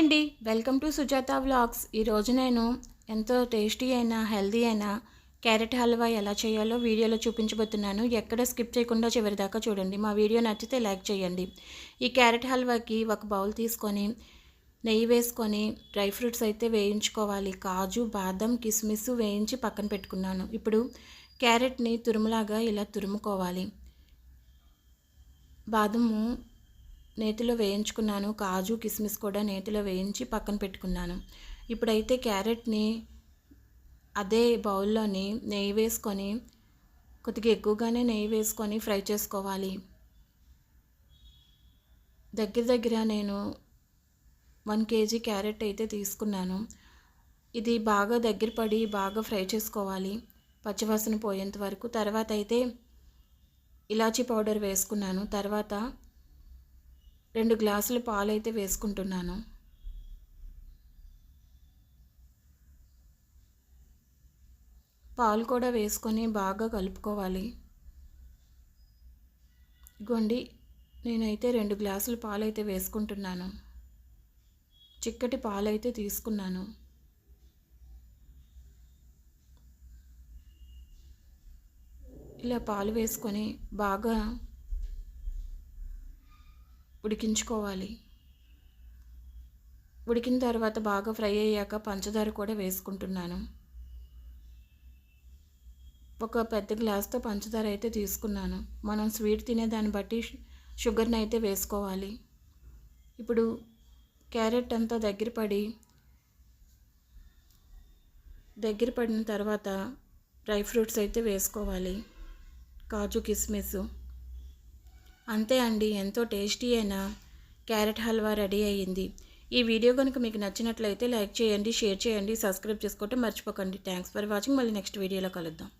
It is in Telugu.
అండి. Welcome to Sujatha vlogs. ఈరోజు నేను ఎంతో టేస్టీ అయినా హెల్దీ అయినా క్యారెట్ హల్వా ఎలా చేయాలో వీడియోలో చూపించబోతున్నాను. ఎక్కడ స్కిప్ చేయకుండా చివరి దాకా చూడండి. మా వీడియో నచ్చితే లైక్ చేయండి. ఈ క్యారెట్ హల్వాకి ఒక బౌల్ తీసుకొని నెయ్యి వేసుకొని డ్రై ఫ్రూట్స్ అయితే వేయించుకోవాలి. కాజు బాదం కిస్మిస్ వేయించి పక్కన పెట్టుకున్నాను. ఇప్పుడు క్యారెట్ని తురుములాగా ఇలా తురుముకోవాలి. బాదము నేతిలో వేయించుకున్నాను. కాజు కిస్మిస్ కూడా నేతిలో వేయించి పక్కన పెట్టుకున్నాను. ఇప్పుడైతే క్యారెట్ని అదే బౌల్లోని నెయ్యి వేసుకొని కొద్దిగా ఎక్కువగానే నెయ్యి వేసుకొని ఫ్రై చేసుకోవాలి. దగ్గర దగ్గర నేను వన్ కేజీ క్యారెట్ అయితే తీసుకున్నాను. ఇది బాగా దగ్గర పడి బాగా ఫ్రై చేసుకోవాలి. పచ్చివాసన పోయేంత వరకు. తర్వాత అయితే ఇలాచీ పౌడర్ వేసుకున్నాను. తర్వాత రెండు గ్లాసులు పాలైతే వేసుకుంటున్నాను. పాలు కూడా వేసుకొని బాగా కలుపుకోవాలి. గొండి నేనైతే రెండు గ్లాసులు పాలైతే వేసుకుంటున్నాను. చిక్కటి పాలైతే తీసుకున్నాను. ఇలా పాలు వేసుకొని బాగా ఉడికించుకోవాలి. ఉడికిన తర్వాత బాగా ఫ్రై అయ్యాక పంచదార కూడా వేసుకుంటున్నాను. ఒక పెద్ద గ్లాస్తో పంచదార అయితే తీసుకున్నాను. మనం స్వీట్ తినే దాన్ని బట్టి షుగర్ని అయితే వేసుకోవాలి. ఇప్పుడు క్యారెట్ అంతా దగ్గర పడి దగ్గర పడిన తర్వాత డ్రై ఫ్రూట్స్ అయితే వేసుకోవాలి. కాజు కిస్మిస్ అంతే అండి ఎంతో టేస్టీ అయిన క్యారెట్ హల్వా రెడీ అయ్యింది. ఈ వీడియో కనుక మీకు నచ్చినట్లయితే లైక్ చేయండి షేర్ చేయండి సబ్స్క్రైబ్ చేసుకోవటం మర్చిపోకండి. Thanks for watching. మళ్ళీ నెక్స్ట్ వీడియోలో కలుద్దాం.